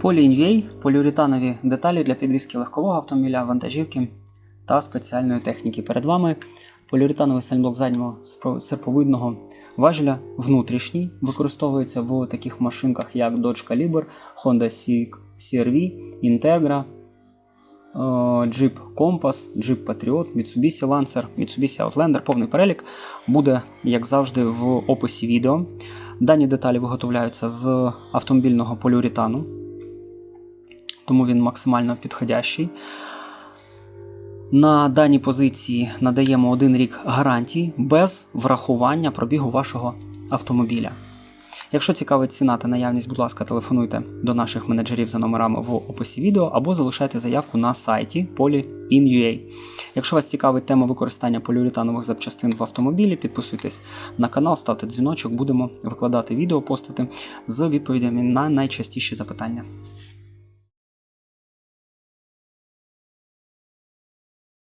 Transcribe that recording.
Полінвей поліуретанові деталі для підвізки легкового автомобіля, вантажівки та спеціальної техніки. Перед вами поліуретановий сальблок заднього серповидного важеля внутрішній. Використовується в таких машинках, як Dodge Caliber, Honda CR-V, Integra, е, Jeep Compass, Jeep Patriot, Mitsubishi Lancer, Mitsubishi Outlander. Повний перелік буде, як завжди, в описі відео. Дані деталі виготовляються з автомобільного поліуретану, тому він максимально підходящий. На даній позиції надаємо один рік гарантії без врахування пробігу вашого автомобіля. Якщо цікавить ціна та наявність, будь ласка, телефонуйте до наших менеджерів за номерами в описі відео або залишайте заявку на сайті Poly.in.ua. Якщо вас цікавить тема використання поліуретанових запчастин в автомобілі, підписуйтесь на канал, ставте дзвіночок, будемо викладати відео, постити з відповідями на найчастіші запитання.